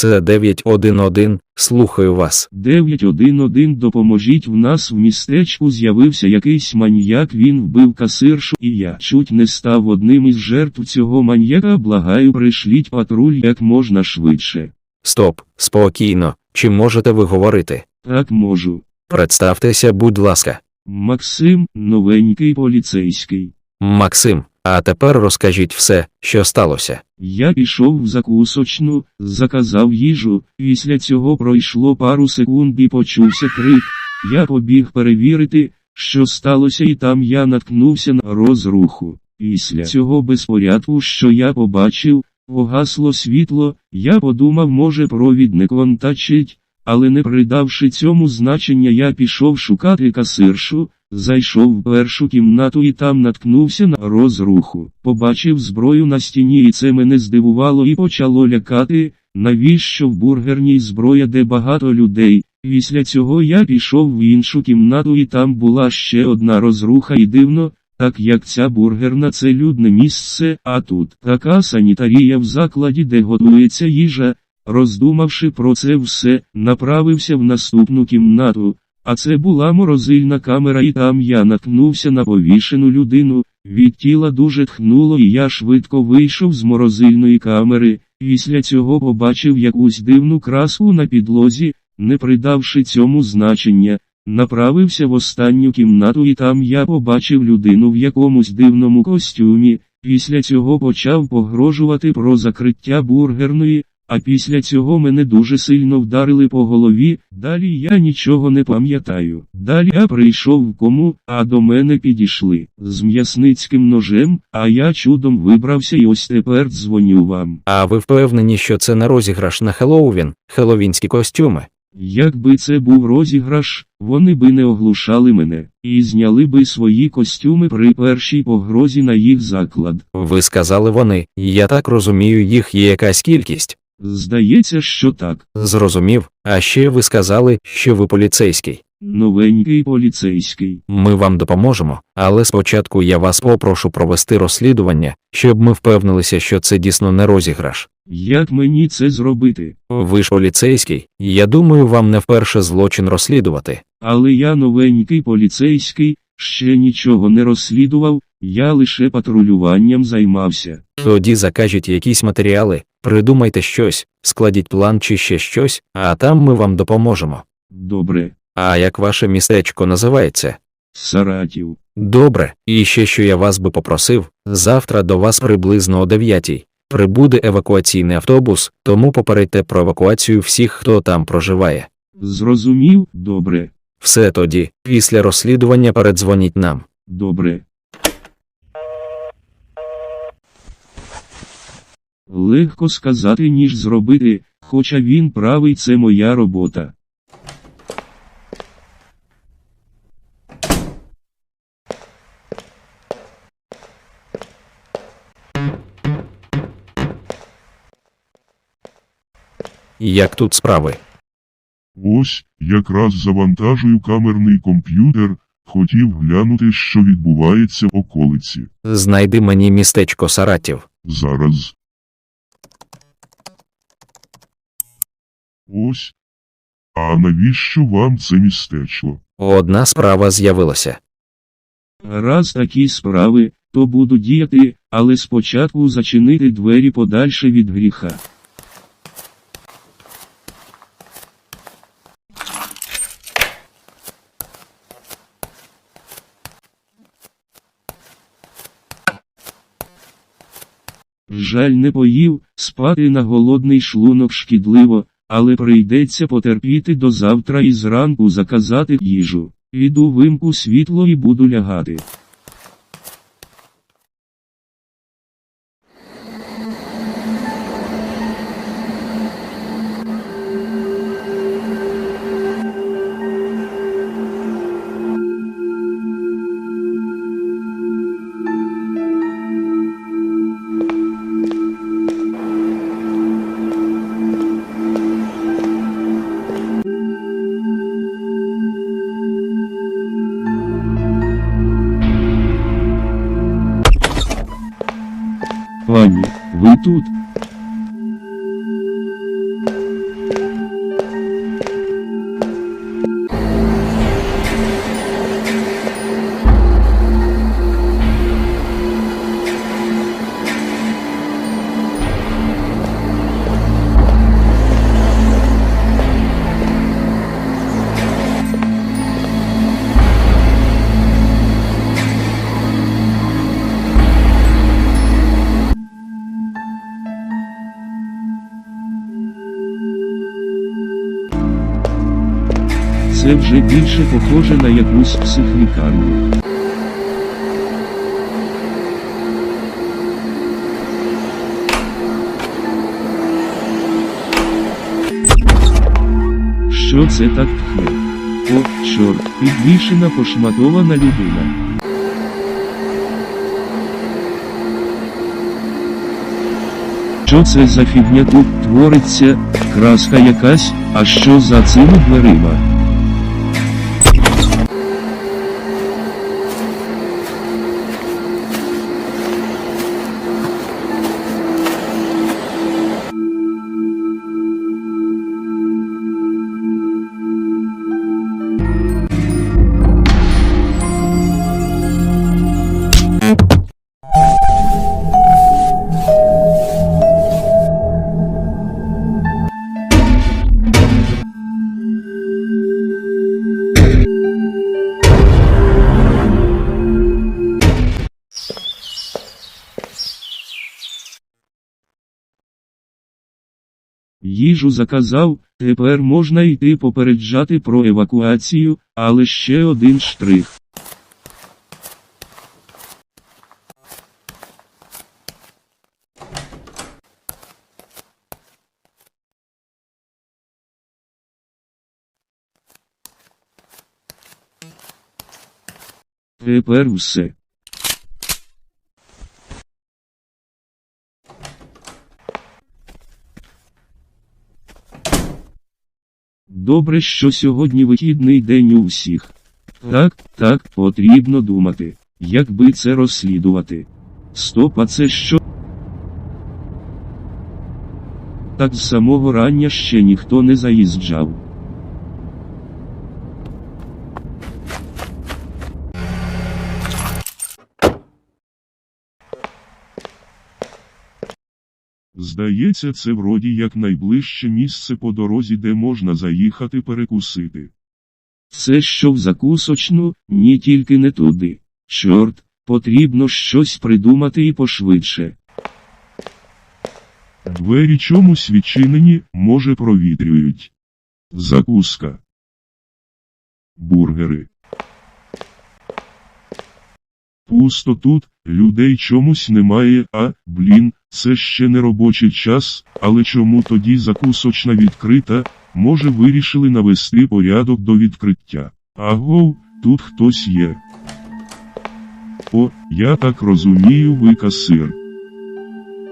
Це 911, слухаю вас. 911 допоможіть в нас в містечку з'явився якийсь маньяк, він вбив касиршу, і я чуть не став одним із жертв цього маньяка. Благаю, пришліть патруль як можна швидше. Стоп, спокійно, чи можете ви говорити? Так можу. Представтеся, будь ласка. Максим, новенький поліцейський. Максим, а тепер розкажіть все, що сталося. Я пішов в закусочну, заказав їжу, після цього пройшло пару секунд і почувся крик. Я побіг перевірити, що сталося, і там я наткнувся на розруху. Після цього безпорядку, що я побачив, погасло світло, я подумав, може провідник контачить, але не придавши цьому значення, я пішов шукати касиршу, зайшов в першу кімнату і там наткнувся на розруху. Побачив зброю на стіні, і це мене здивувало і почало лякати, навіщо в бургерній зброя, де багато людей. Після цього я пішов в іншу кімнату, і там була ще одна розруха, і дивно. Так як ця бургерна це людне місце, а тут така санітарія в закладі, де готується їжа, роздумавши про це все, направився в наступну кімнату, а це була морозильна камера, і там я наткнувся на повішену людину, від тіла дуже тхнуло, і я швидко вийшов з морозильної камери, після цього побачив якусь дивну краску на підлозі, не придавши цьому значення. Направився в останню кімнату і там я побачив людину в якомусь дивному костюмі, після цього почав погрожувати про закриття бургерної, а після цього мене дуже сильно вдарили по голові, далі я нічого не пам'ятаю. Далі я прийшов в кому, а до мене підійшли з м'ясницьким ножем, а я чудом вибрався і ось тепер дзвоню вам. А ви впевнені, що це не розіграш на Хеллоуін, хеловінські костюми? Якби це був розіграш, вони би не оглушали мене, і зняли би свої костюми при першій погрозі на їх заклад. Ви сказали вони, я так розумію, їх є якась кількість. Здається, що так. Зрозумів, а ще ви сказали, що ви поліцейський. Новенький поліцейський. Ми вам допоможемо, але спочатку я вас попрошу провести розслідування, щоб ми впевнилися, що це дійсно не розіграш. Як мені це зробити? Ви ж поліцейський, я думаю, вам не вперше злочин розслідувати. Але я новенький поліцейський, ще нічого не розслідував, я лише патрулюванням займався. Тоді закажіть якісь матеріали, придумайте щось, складіть план чи ще щось, а там ми вам допоможемо. Добре. А як ваше містечко називається? Саратів. Добре, і ще що я вас би попросив, завтра до вас приблизно о 9 прибуде евакуаційний автобус, тому попередьте про евакуацію всіх, хто там проживає. Зрозумів? Добре. Все тоді, після розслідування передзвоніть нам. Добре. Легко сказати, ніж зробити, хоча він правий це моя робота. Як тут справи? Ось, якраз завантажую камерний комп'ютер, хотів глянути, що відбувається в околиці. Знайди мені містечко Саратів. Зараз. Ось. А навіщо вам це містечко? Одна справа з'явилася. Раз такі справи, то буду діяти, але спочатку зачинити двері подальше від гріха. Жаль не поїв, спати на голодний шлунок шкідливо, але прийдеться потерпіти до завтра і зранку заказати їжу. Піду вимку світло і буду лягати. tudo. Це вже більше похоже на якусь психлікарню. Що це так тхне? О, чорт, підвішена пошматована людина. Що це за фігня тут твориться, краска якась, а що за цими дверима? Їжу заказав, тепер можна йти попереджати про евакуацію, але ще один штрих. Тепер все. Добре, що сьогодні вихідний день у всіх. Так, так, потрібно думати, як би це розслідувати. Стоп, а це що? Так з самого рання ще ніхто не заїжджав. Здається, це вроді як найближче місце по дорозі, де можна заїхати перекусити. Це що в закусочну, ні тільки не туди. Чорт, потрібно щось придумати і пошвидше. Двері чомусь відчинені, може провітрюють. Закуска. Бургери. Пусто тут, людей чомусь немає, а, блін, це ще не робочий час, але чому тоді закусочна відкрита, може вирішили навести порядок до відкриття. Агов, тут хтось є. О, я так розумію, ви касир.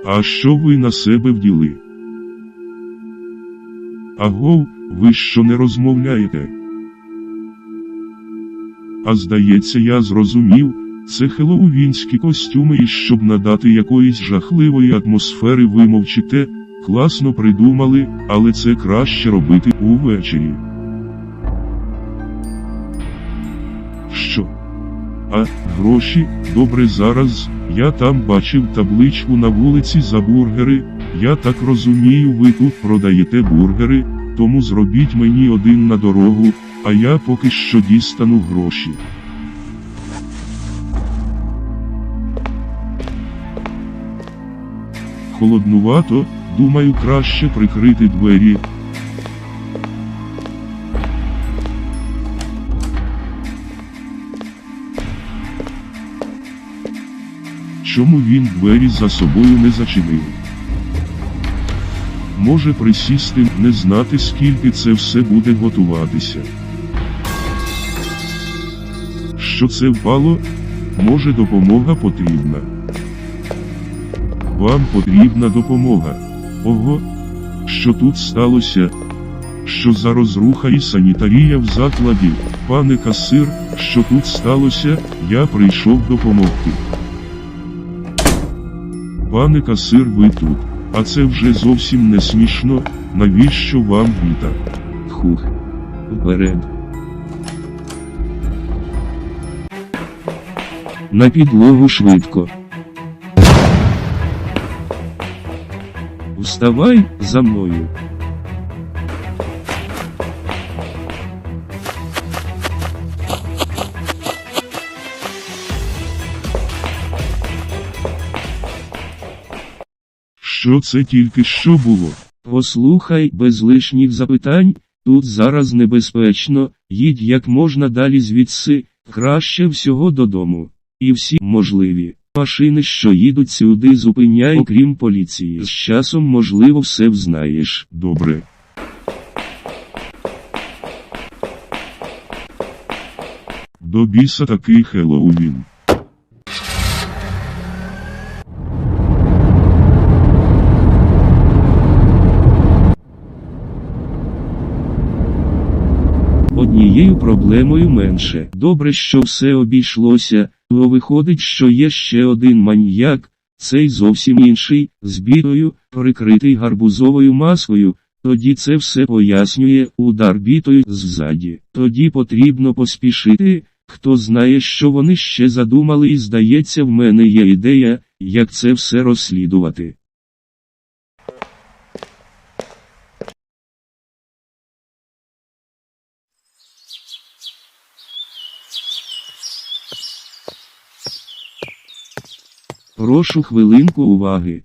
А що ви на себе вділи? Агов, ви що не розмовляєте? А здається, я зрозумів, це хеллоуінські костюми і щоб надати якоїсь жахливої атмосфери ви мовчите, класно придумали, але це краще робити увечері. Що? А, гроші, добре зараз, я там бачив табличку на вулиці за бургери, я так розумію, ви тут продаєте бургери, тому зробіть мені один на дорогу, а я поки що дістану гроші. Холоднувато, думаю, краще прикрити двері. Чому він двері за собою не зачинив? Може присісти, не знати, скільки це все буде готуватися. Що це впало? Може допомога потрібна. Вам потрібна допомога. Ого, що тут сталося? Що за розруха і санітарія в закладі, пане касир, що тут сталося, я прийшов допомогти. Пане касир, ви тут, а це вже зовсім не смішно, навіщо вам віта? Хух. Вперед. На підлогу швидко. Вставай за мною. Що це тільки що було? Послухай без лишніх запитань, тут зараз небезпечно, їдь як можна далі звідси, краще всього додому. І всі можливі. Машини, що їдуть сюди, зупиняй, окрім поліції. З часом, можливо, все взнаєш. Добре. До біса такий Хеллоуін. Однією проблемою менше. Добре, що все обійшлося, бо виходить, що є ще один маньяк, цей зовсім інший, з бітою, прикритий гарбузовою маскою. Тоді це все пояснює удар бітою ззаді. Тоді потрібно поспішити. Хто знає, що вони ще задумали, і здається, в мене є ідея, як це все розслідувати. Прошу хвилинку уваги.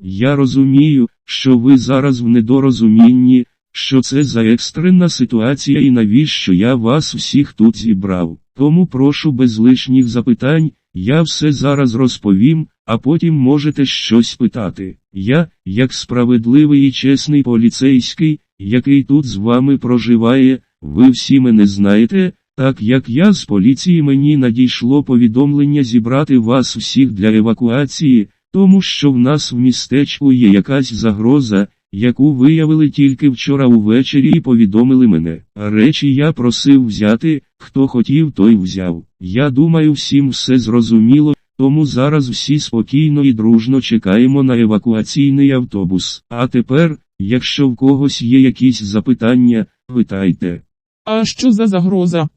Я розумію, що ви зараз в недорозумінні, що це за екстрена ситуація і навіщо я вас всіх тут зібрав. Тому прошу без лишніх запитань, я все зараз розповім, а потім можете щось питати. Я, як справедливий і чесний поліцейський, який тут з вами проживає, ви всі мене знаєте, так як я з поліції мені надійшло повідомлення зібрати вас всіх для евакуації, тому що в нас в містечку є якась загроза, яку виявили тільки вчора увечері і повідомили мене. Речі я просив взяти, хто хотів, той взяв. Я думаю, всім все зрозуміло, тому зараз всі спокійно і дружно чекаємо на евакуаційний автобус. А тепер, якщо в когось є якісь запитання, питайте. А що за загроза?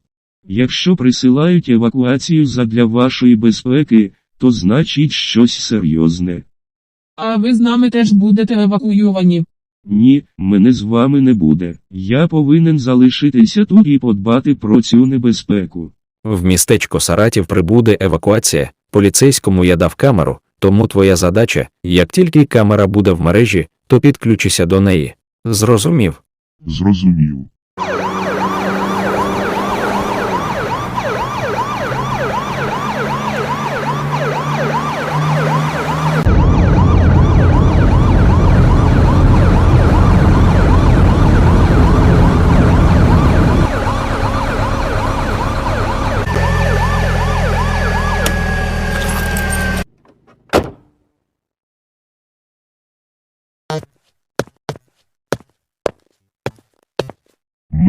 Якщо присилають евакуацію задля вашої безпеки, то значить щось серйозне. А ви з нами теж будете евакуйовані. Ні, мене з вами не буде. Я повинен залишитися тут і подбати про цю небезпеку. В містечко Саратів прибуде евакуація, поліцейському я дав камеру, тому твоя задача, як тільки камера буде в мережі, то підключися до неї. Зрозумів? Зрозумів.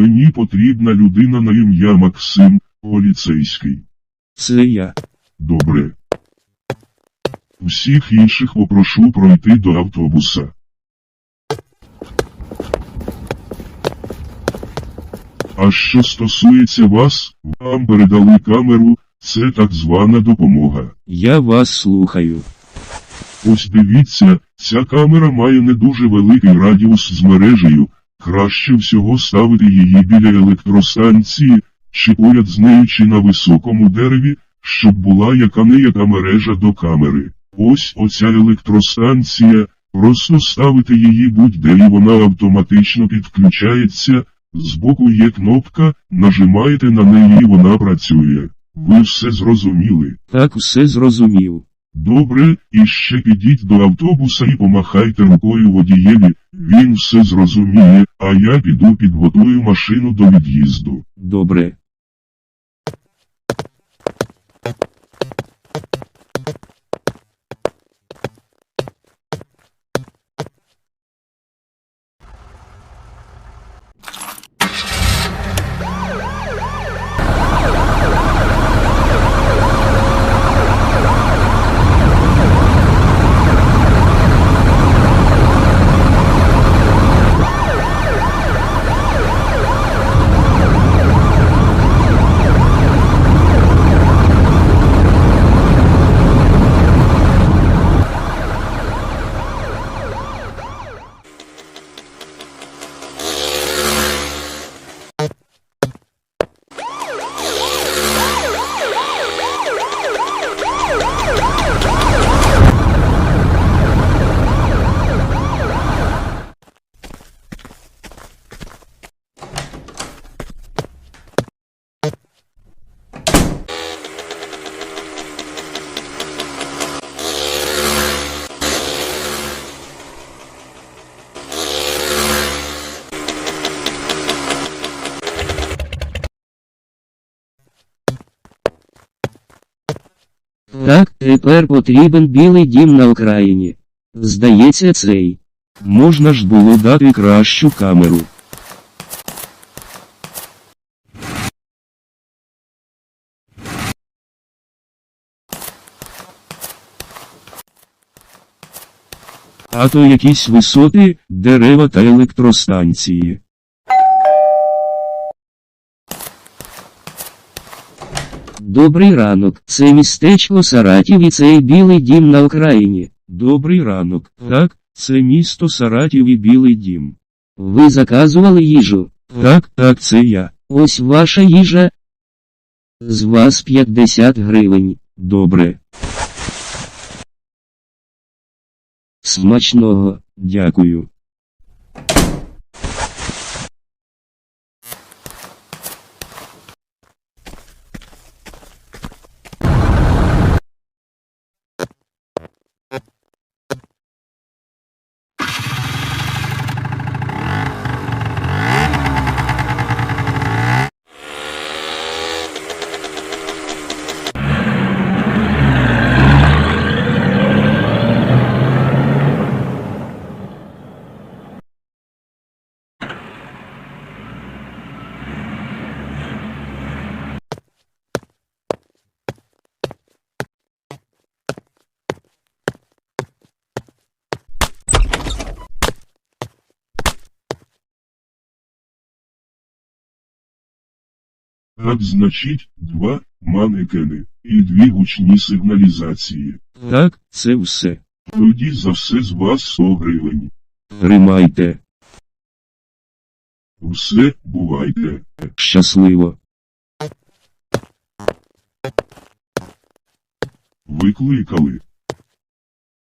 Мені потрібна людина на ім'я Максим, поліцейський. Це я. Добре. Всіх інших попрошу пройти до автобуса. А що стосується вас, вам передали камеру, це так звана допомога. Я вас слухаю. Ось дивіться, ця камера має не дуже великий радіус з мережею, краще всього ставити її біля електростанції, чи поряд з нею чи на високому дереві, щоб була яка не яка мережа до камери. Ось оця електростанція, просто ставите її будь-де і вона автоматично підключається, збоку є кнопка, нажимаєте на неї і вона працює. Ви все зрозуміли. Так все зрозумів. Добре, і ще підіть до автобуса і помахайте рукою водієві, він все зрозуміє, а я піду підготую машину до від'їзду. Добре. Тепер потрібен білий дім на окраїні. Здається, цей. Можна ж було дати кращу камеру. А то якісь висоти, дерева та електростанції. Добрий ранок, це містечко Саратів і цей білий дім на окраїні. Добрий ранок. Так, це місто Саратів і білий дім. Ви заказували їжу? Так, так, це я. Ось ваша їжа. З вас 50 гривень. Добре. Смачного, дякую. Значить, два манекени і дві гучні сигналізації. Так, це все. Тоді за все з вас 100 гривень. Тримайте. Все, бувайте. Щасливо. Викликали.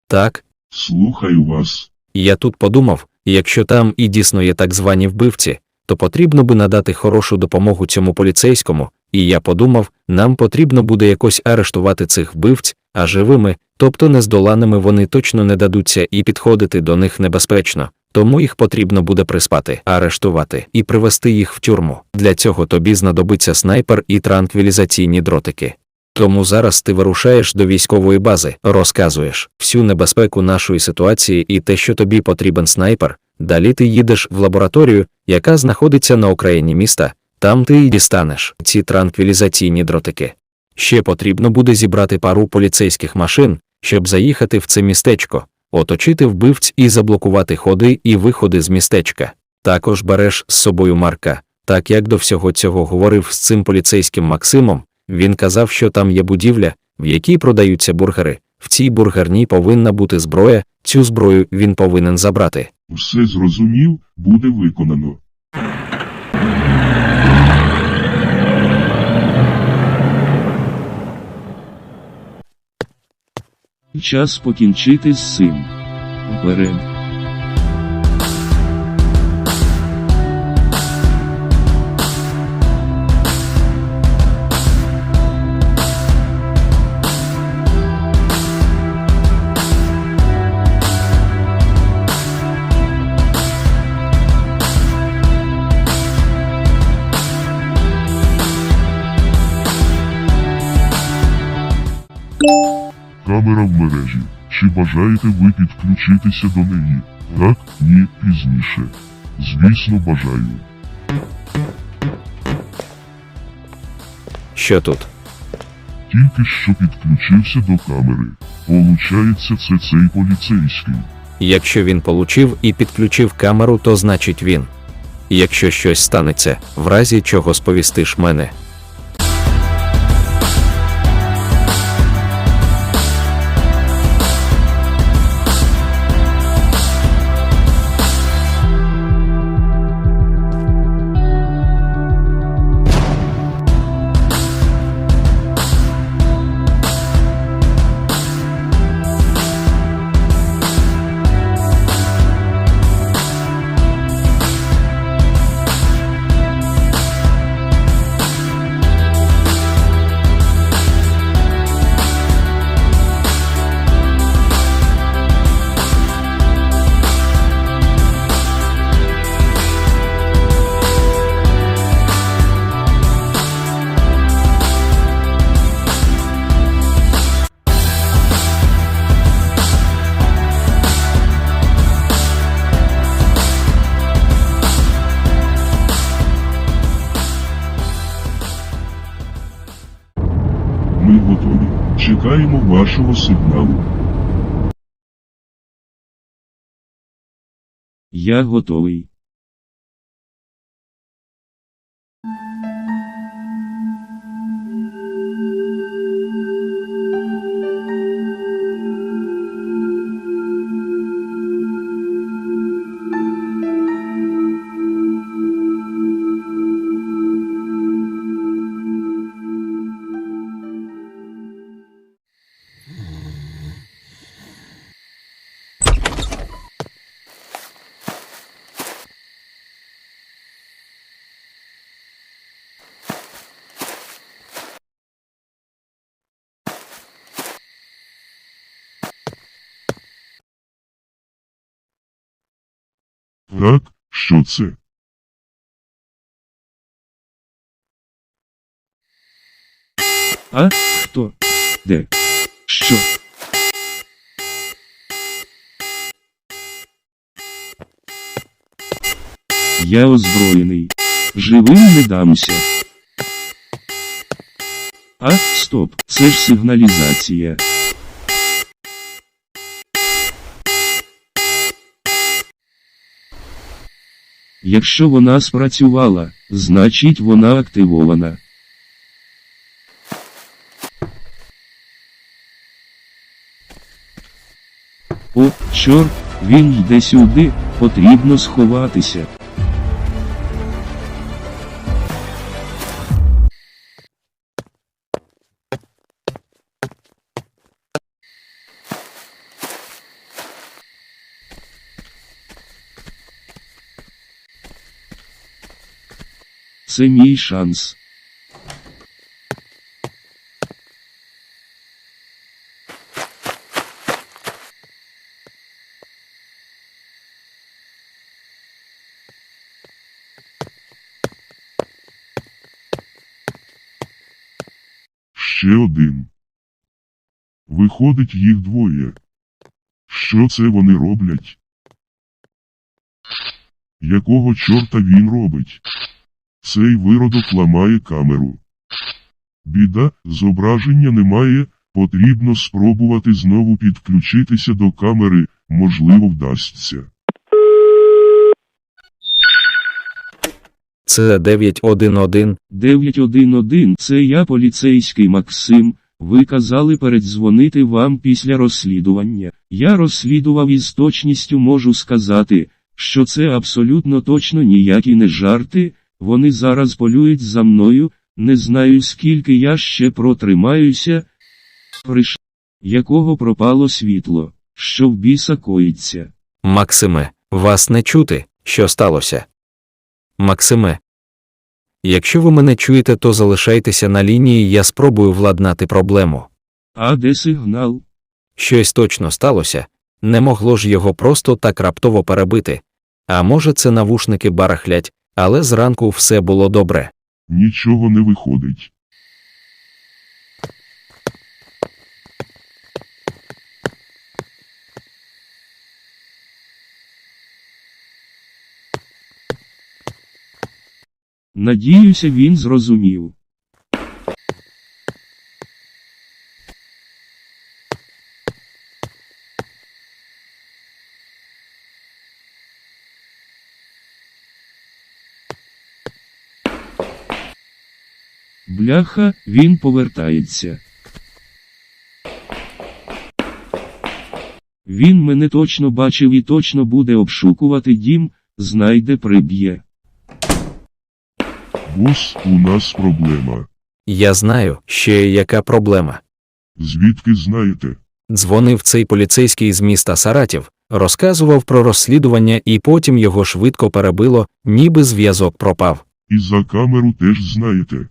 Так, Слухаю вас. я тут подумав, якщо там і дійсно є так звані вбивці, то потрібно би надати хорошу допомогу цьому поліцейському, і я подумав, нам потрібно буде якось арештувати цих вбивць, а живими, тобто нездоланими вони точно не дадуться і підходити до них небезпечно. Тому їх потрібно буде приспати, арештувати і привести їх в тюрму. Для цього тобі знадобиться снайпер і транквілізаційні дротики. Тому зараз ти вирушаєш до військової бази, розказуєш всю небезпеку нашої ситуації і те, що тобі потрібен снайпер. Далі ти їдеш в лабораторію, яка знаходиться на окраїні міста, там ти і дістанеш ці транквілізаційні дротики. Ще потрібно буде зібрати пару поліцейських машин, щоб заїхати в це містечко, оточити вбивць і заблокувати ходи і виходи з містечка. Також береш з собою Марка, так як до всього цього говорив з цим поліцейським Максимом. Він казав, що там є будівля, в якій продаються бургери. В цій бургерній повинна бути зброя, цю зброю він повинен забрати. Все зрозумів, буде виконано. Час покінчити з цим. Вперед. Камера в мережі. Чи бажаєте ви підключитися до неї? Так, ні, пізніше. Звісно, бажаю. Що тут? Тільки що підключився до камери. Получається, це цей поліцейський. Якщо він получив і підключив камеру, то значить він. Якщо щось станеться, в разі чого сповістиш мене. Чекаємо вашого сигналу. Я готовий. Так, що це? А? Хто? Де? Що? Я озброєний. Живим не дамся. А, стоп, це ж сигналізація. Якщо вона спрацювала, значить вона активована. О, чорт, він йде сюди, потрібно сховатися. Це мій шанс. Ще один. Виходить їх двоє. Що це вони роблять? Якого чорта він робить? Цей виродок ламає камеру. Біда, зображення немає, потрібно спробувати знову підключитися до камери, можливо вдасться. Це 911. 911 це я поліцейський Максим. Ви казали передзвонити вам після розслідування. Я розслідував із точністю можу сказати, що це абсолютно точно ніякі не жарти, вони зараз полюють за мною, не знаю скільки я ще протримаюся. Приш... Якого пропало світло, що в біса коїться. Максиме, вас не чути, що сталося. Максиме. Якщо ви мене чуєте, то залишайтеся на лінії, я спробую владнати проблему. А де сигнал? Щось точно сталося, не могло ж його просто так раптово перебити. А може, це навушники барахлять, але зранку все було добре. Нічого не виходить. Надіюся, він зрозумів. Бляха, він повертається. Він мене точно бачив і точно буде обшукувати дім, знайде приб'є. Бос, у нас проблема. Я знаю, ще яка проблема. Звідки знаєте? Дзвонив цей поліцейський з міста Саратів, розказував про розслідування і потім його швидко перебило, ніби зв'язок пропав. І за камеру теж знаєте.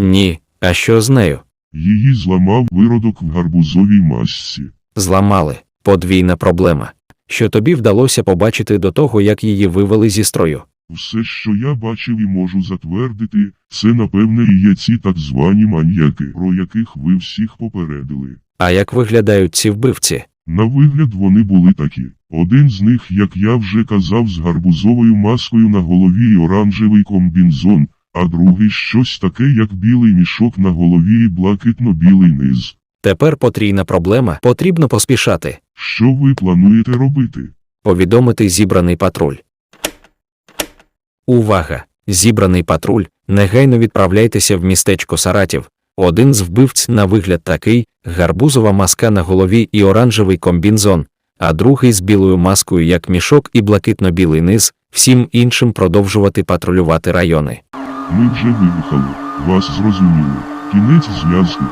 Ні, а що з нею? Її зламав виродок в гарбузовій масці. Зламали. Подвійна проблема. Що тобі вдалося побачити до того, як її вивели зі строю? Все, що я бачив і можу затвердити, це напевне і є ці так звані маньяки, про яких ви всіх попередили. А як виглядають ці вбивці? На вигляд вони були такі. Один з них, як я вже казав, з гарбузовою маскою на голові і оранжевий комбінзон, а другий щось таке, як білий мішок на голові і блакитно-білий низ. Тепер потрійна проблема, потрібно поспішати. Що ви плануєте робити? Повідомити зібраний патруль. Увага! Зібраний патруль. Негайно відправляйтеся в містечко Саратів. Один з вбивць на вигляд такий, гарбузова маска на голові і оранжевий комбінзон, а другий з білою маскою як мішок і блакитно-білий низ, всім іншим продовжувати патрулювати райони. Ми вже виїхали. Вас зрозуміли. Кінець зв'язку.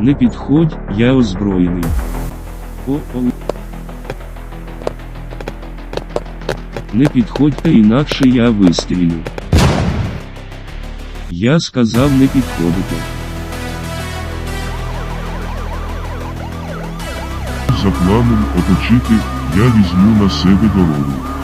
Не підходь, я озброєний. О, о. Не підходьте інакше я вистрілю. Я сказав не підходити. За планом оточити, я візьму на себе дорогу.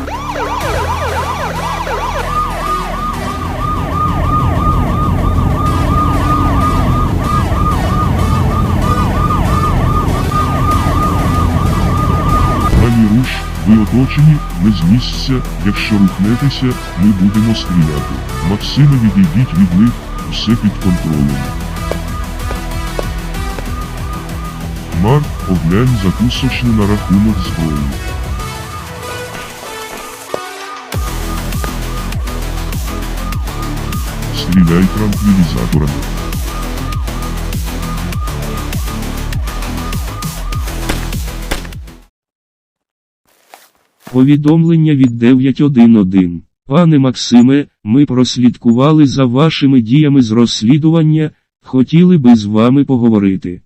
Ви оточені, не з місця, якщо рухнетеся, ми будемо стріляти. Максиме відійдіть від них, все під контролем. Марк, оглянь закусочну на рахунок зброї. Стріляй транквілізаторами. Повідомлення від 911. Пане Максиме, ми прослідкували за вашими діями з розслідування, хотіли би з вами поговорити.